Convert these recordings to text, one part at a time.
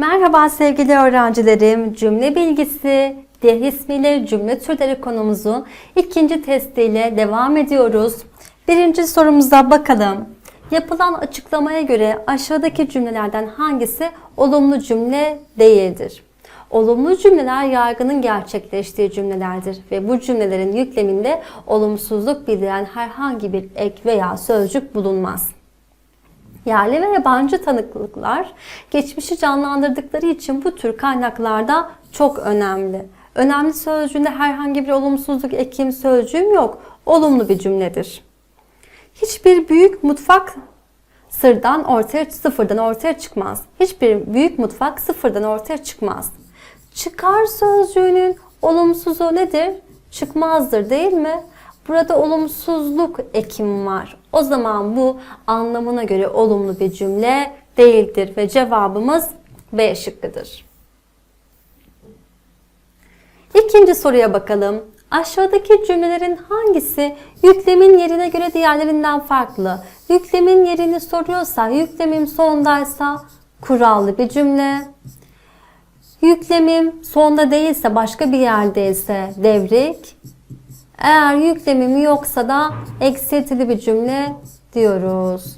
Merhaba sevgili öğrencilerim. Cümle bilgisi, diğer ismiyle cümle türleri konumuzun ikinci testiyle devam ediyoruz. Birinci sorumuza bakalım. Yapılan açıklamaya göre aşağıdaki cümlelerden hangisi olumlu cümle değildir? Olumlu cümleler yargının gerçekleştiği cümlelerdir ve bu cümlelerin yükleminde olumsuzluk bildiren herhangi bir ek veya sözcük bulunmaz. Yerli ve yabancı tanıklıklar geçmişi canlandırdıkları için bu tür kaynaklarda çok önemli. Önemli sözcüğünde herhangi bir olumsuzluk ekim sözcüğüm yok. Olumlu bir cümledir. Hiçbir büyük mutfak sırdan ortaya sıfırdan ortaya çıkmaz. Hiçbir büyük mutfak sıfırdan ortaya çıkmaz. Çıkar sözcüğünün olumsuzu nedir? Çıkmazdır değil mi? Burada olumsuzluk ekim var. O zaman bu anlamına göre olumlu bir cümle değildir ve cevabımız B şıkkıdır. İkinci soruya bakalım. Aşağıdaki cümlelerin hangisi yüklemin yerine göre diğerlerinden farklı? Yüklemin yerini soruyorsa, yüklemim sondaysa kurallı bir cümle. Yüklemim sonda değilse, başka bir yerdeyse devrik. Eğer yüklemim yoksa da eksiltili bir cümle diyoruz.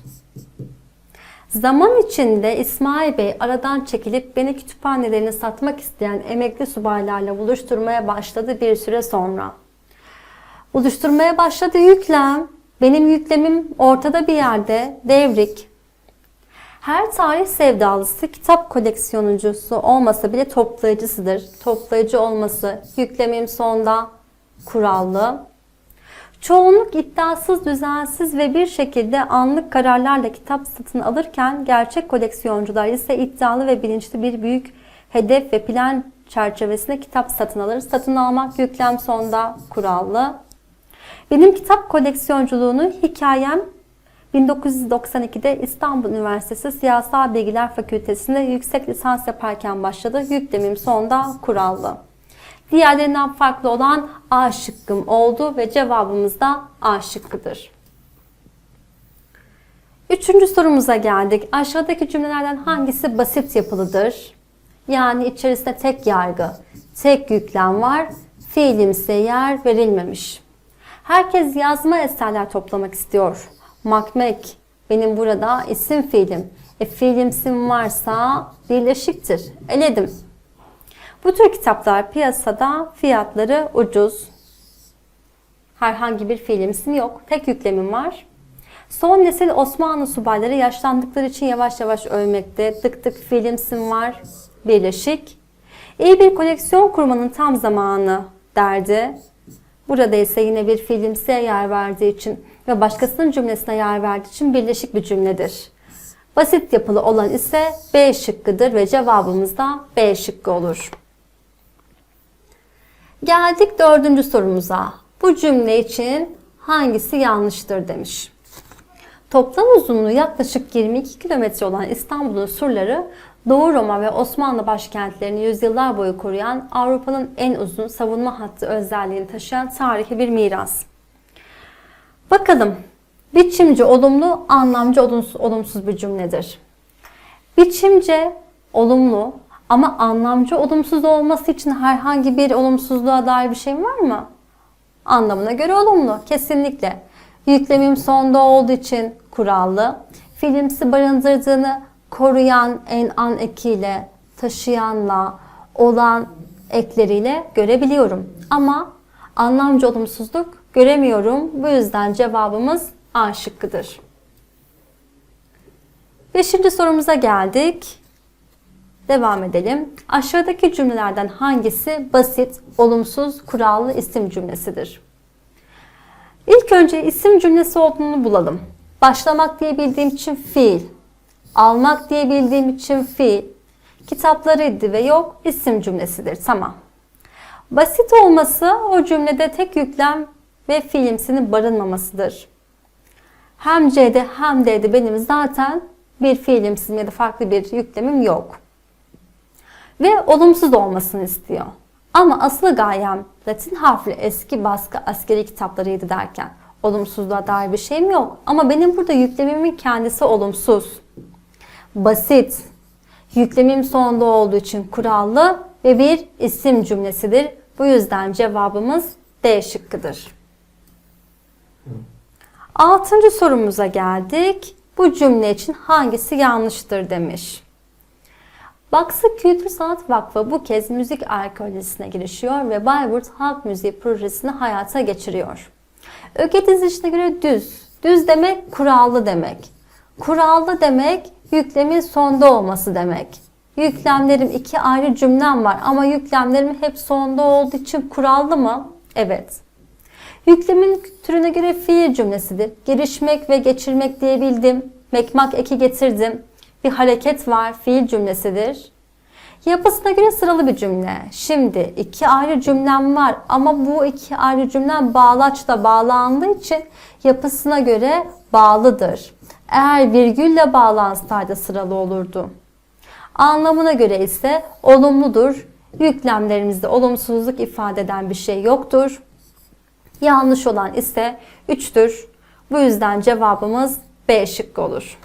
Zaman içinde İsmail Bey aradan çekilip beni kütüphanelerini satmak isteyen emekli subaylarla buluşturmaya başladı bir süre sonra. Buluşturmaya başladı yüklem. Benim yüklemim ortada bir yerde. Devrik. Her tarih sevdalısı kitap koleksiyoncusu olmasa bile toplayıcısıdır. Toplayıcı olması yüklemim sonda kurallı. Çoğunluk iddiasız, düzensiz ve bir şekilde anlık kararlarla kitap satın alırken gerçek koleksiyoncular ise iddialı ve bilinçli bir büyük hedef ve plan çerçevesinde kitap satın alır. Satın almak yüklem sonda kurallı. Benim kitap koleksiyonculuğunu hikayem 1992'de İstanbul Üniversitesi Siyasal Bilgiler Fakültesi'nde yüksek lisans yaparken başladı. Yüklemim sonda kurallı. Diğerlerinden farklı olan A şıkkım oldu ve cevabımız da A şıkkıdır. Üçüncü sorumuza geldik. Aşağıdaki cümlelerden hangisi basit yapılıdır? Yani içerisinde tek yargı, tek yüklem var, fiilimsi yer verilmemiş. Herkes yazma eserler toplamak istiyor. Makmek, benim burada isim fiilim. E fiilimsim varsa birleşiktir. Eledim. Bu tür kitaplar piyasada fiyatları ucuz. Herhangi bir fiilimsim yok. Tek yüklemim var. Son nesil Osmanlı subayları yaşlandıkları için yavaş yavaş ölmekte. Tık tık fiilimsim var. Birleşik. İyi bir koleksiyon kurmanın tam zamanı derdi. Burada ise yine bir fiilimsiye yer verdiği için ve başkasının cümlesine yer verdiği için birleşik bir cümledir. Basit yapılı olan ise B şıkkıdır ve cevabımız da B şıkkı olur. Geldik dördüncü sorumuza. Bu cümle için hangisi yanlıştır demiş. Toplam uzunluğu yaklaşık 22 kilometre olan İstanbul'un surları Doğu Roma ve Osmanlı başkentlerini yüzyıllar boyu koruyan Avrupa'nın en uzun savunma hattı özelliğini taşıyan tarihi bir miras. Bakalım biçimci olumlu, anlamcı olumsuz bir cümledir. Biçimce olumlu ama anlamcı olumsuz olması için herhangi bir olumsuzluğa dair bir şey var mı? Anlamına göre olumlu, kesinlikle. Yüklemim sonda olduğu için kurallı. Filmsi barındırdığını koruyan en an ekiyle, taşıyanla, olan ekleriyle görebiliyorum. Ama anlamcı olumsuzluk göremiyorum. Bu yüzden cevabımız A şıkkıdır. Beşinci sorumuza geldik. Devam edelim. Aşağıdaki cümlelerden hangisi basit, olumsuz, kurallı isim cümlesidir? İlk önce isim cümlesi olduğunu bulalım. Başlamak diye bildiğim için fiil. Almak diye bildiğim için fiil. Kitaplarıydı ve yok isim cümlesidir. Tamam. Basit olması o cümlede tek yüklem ve fiilimsinin barınmamasıdır. Hem C'de hem D'de benim zaten bir fiilimsim ya da farklı bir yüklemim yok ve olumsuz olmasını istiyor. Ama asıl gayem Latin harfli eski baskı askeri kitaplarıydı derken olumsuzluğa dair bir şeyim yok. Ama benim burada yüklemimin kendisi olumsuz. Basit. Yüklemim sonda olduğu için kurallı ve bir isim cümlesidir. Bu yüzden cevabımız D şıkkıdır. Altıncı sorumuza geldik. Bu cümle için hangisi yanlıştır demiş. Baksı Kültür Sanat Vakfı bu kez müzik arkeolojisine girişiyor ve Bayburt Halk Müziği projesini hayata geçiriyor. Öge dizilişine göre düz. Düz demek kurallı demek. Kurallı demek yüklemin sonda olması demek. Yüklemlerim iki ayrı cümlem var ama yüklemlerim hep sonda olduğu için kurallı mı? Evet. Yüklemin türüne göre fiil cümlesidir. Girişmek ve geçirmek diyebildim. Mekmak eki getirdim. Bir hareket var, fiil cümlesidir. Yapısına göre sıralı bir cümle. Şimdi iki ayrı cümlem var ama bu iki ayrı cümlem bağlaçla bağlandığı için yapısına göre bağlıdır. Eğer virgülle bağlansaydı sıralı olurdu. Anlamına göre ise olumludur. Yüklemlerimizde olumsuzluk ifade eden bir şey yoktur. Yanlış olan ise 3'tür. Bu yüzden cevabımız B şıkkı olur.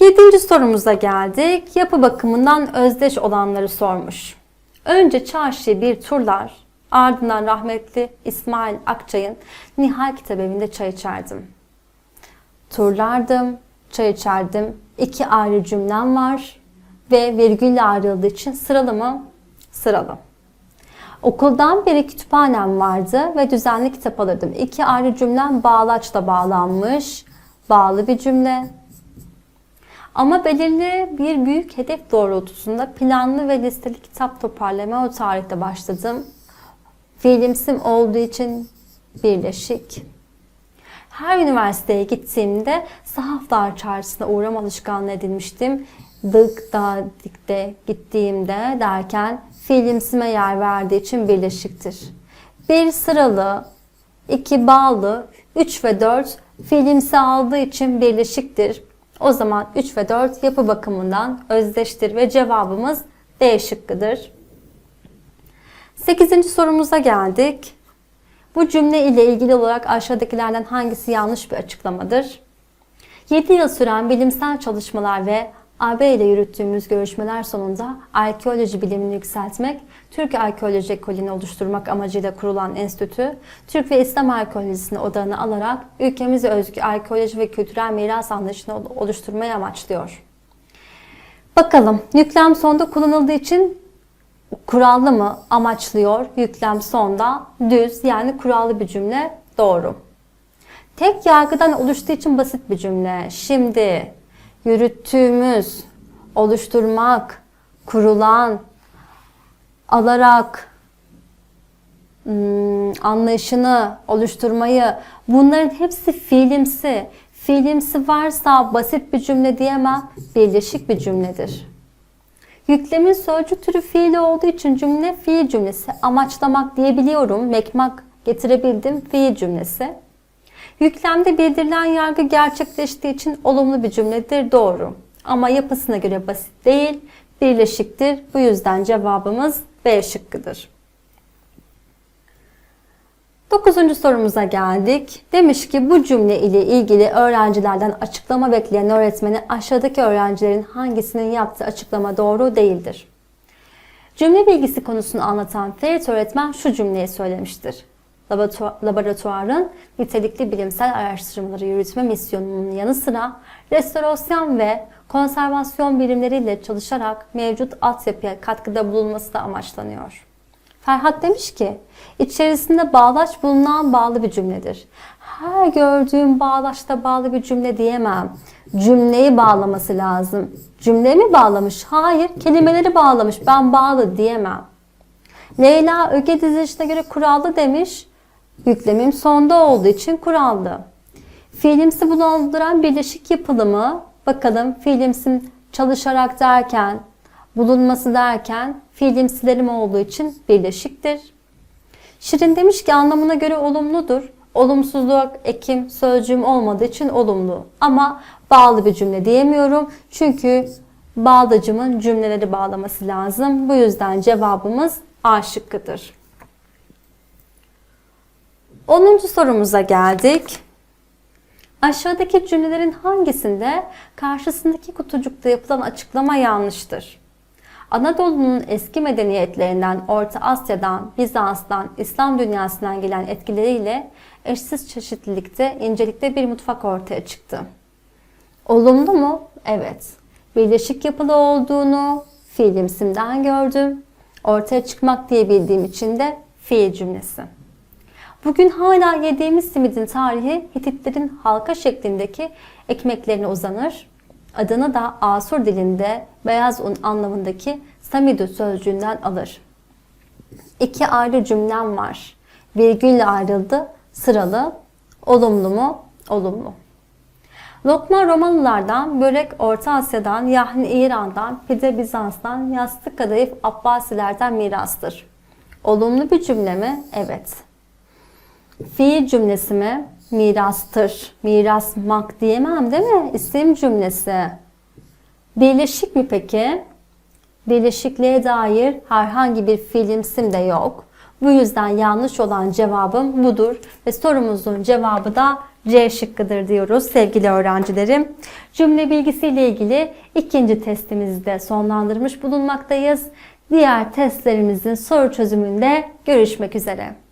Yedinci sorumuza geldik. Yapı bakımından özdeş olanları sormuş. Önce çarşıyı bir turlar, ardından rahmetli İsmail Akçay'ın Nihal Kitap Evi'nde çay içerdim. Turlardım, çay içerdim. İki ayrı cümlem var ve virgülle ayrıldığı için sıralı mı? Sıralı. Okuldan beri kütüphanem vardı ve düzenli kitap alırdım. İki ayrı cümlem bağlaçla bağlanmış. Bağlı bir cümle. Ama belirli bir büyük hedef doğrultusunda planlı ve listeli kitap toparlamaya o tarihte başladım. Fiilimsim olduğu için birleşik. Her üniversiteye gittiğimde sahaflar çarşısına uğram alışkanlığı edinmiştim. Dık da dikte gittiğimde derken fiilimsime yer verdiği için birleşiktir. Bir sıralı, iki bağlı, üç ve dört fiilimsi aldığı için birleşiktir. O zaman 3 ve 4 yapı bakımından özdeştir ve cevabımız D şıkkıdır. 8. sorumuza geldik. Bu cümle ile ilgili olarak aşağıdakilerden hangisi yanlış bir açıklamadır? 7 yıl süren bilimsel çalışmalar ve AB ile yürüttüğümüz görüşmeler sonunda arkeoloji bilimini yükseltmek, Türk Arkeoloji Ekolini oluşturmak amacıyla kurulan enstitü, Türk ve İslam arkeolojisini odağına alarak ülkemize özgü arkeoloji ve kültürel miras anlayışını oluşturmayı amaçlıyor. Bakalım, yüklem sonda kullanıldığı için kurallı mı amaçlıyor? Yüklem sonda düz yani kurallı bir cümle doğru. Tek yargıdan oluştuğu için basit bir cümle. Şimdi yürüttüğümüz, oluşturmak, kurulan, alarak, hmm, anlayışını oluşturmayı bunların hepsi fiilimsi. Fiilimsi varsa basit bir cümle diyemem, birleşik bir cümledir. Yüklemin sözcük türü fiili olduğu için cümle fiil cümlesi. Amaçlamak diyebiliyorum. Mekmak getirebildim fiil cümlesi. Yüklemde bildirilen yargı gerçekleştiği için olumlu bir cümledir. Doğru. Ama yapısına göre basit değil, birleşiktir. Bu yüzden cevabımız B şıkkıdır. Dokuzuncu sorumuza geldik. Demiş ki bu cümle ile ilgili öğrencilerden açıklama bekleyen öğretmeni aşağıdaki öğrencilerin hangisinin yaptığı açıklama doğru değildir? Cümle bilgisi konusunu anlatan Ferit öğretmen şu cümleyi söylemiştir. Laboratuvarın nitelikli bilimsel araştırmaları yürütme misyonunun yanı sıra restorasyon ve konservasyon birimleriyle çalışarak mevcut altyapıya katkıda bulunması da amaçlanıyor. Ferhat demiş ki, içerisinde bağlaç bulunan bağlı bir cümledir. Her gördüğüm bağlaçta bağlı bir cümle diyemem. Cümleyi bağlaması lazım. Cümle mi bağlamış? Hayır, kelimeleri bağlamış. Ben bağlı diyemem. Leyla öge dizilişine göre kurallı demiş. Yüklemim sonda olduğu için kurallı. Fiilimsi bulunduran birleşik yapılı mı? Bakalım fiilimsin çalışarak derken, bulunması derken fiilimsilerim olduğu için birleşiktir. Şirin demiş ki anlamına göre olumludur. Olumsuzluk ekim sözcüğüm olmadığı için olumlu. Ama bağlı bir cümle diyemiyorum. Çünkü bağlacımın cümleleri bağlaması lazım. Bu yüzden cevabımız A şıkkıdır. 10. sorumuza geldik. Aşağıdaki cümlelerin hangisinde karşısındaki kutucukta yapılan açıklama yanlıştır? Anadolu'nun eski medeniyetlerinden, Orta Asya'dan, Bizans'tan, İslam dünyasından gelen etkileriyle eşsiz çeşitlilikte, incelikte bir mutfak ortaya çıktı. Olumlu mu? Evet. Birleşik yapılı olduğunu fiilimsimden gördüm. Ortaya çıkmak diye bildiğim için de fiil cümlesi. Bugün hala yediğimiz simidin tarihi Hititlerin halka şeklindeki ekmeklerine uzanır. Adını da Asur dilinde beyaz un anlamındaki samidu sözcüğünden alır. İki ayrı cümlem var. Virgülle ayrıldı, sıralı. Olumlu mu? Olumlu. Lokma Romalılardan, börek Orta Asya'dan, yahni İran'dan, pide Bizans'tan, yastık kadayıf Abbasilerden mirastır. Olumlu bir cümle mi? Evet. Fiil cümlesi mi? Mirastır. Mirasmak diyemem değil mi? İsim cümlesi. Birleşik mi peki? Birleşikliğe dair herhangi bir fiilimsim de yok. Bu yüzden yanlış olan cevabım budur ve sorumuzun cevabı da C şıkkıdır diyoruz sevgili öğrencilerim. Cümle bilgisiyle ilgili ikinci testimizi de sonlandırmış bulunmaktayız. Diğer testlerimizin soru çözümünde görüşmek üzere.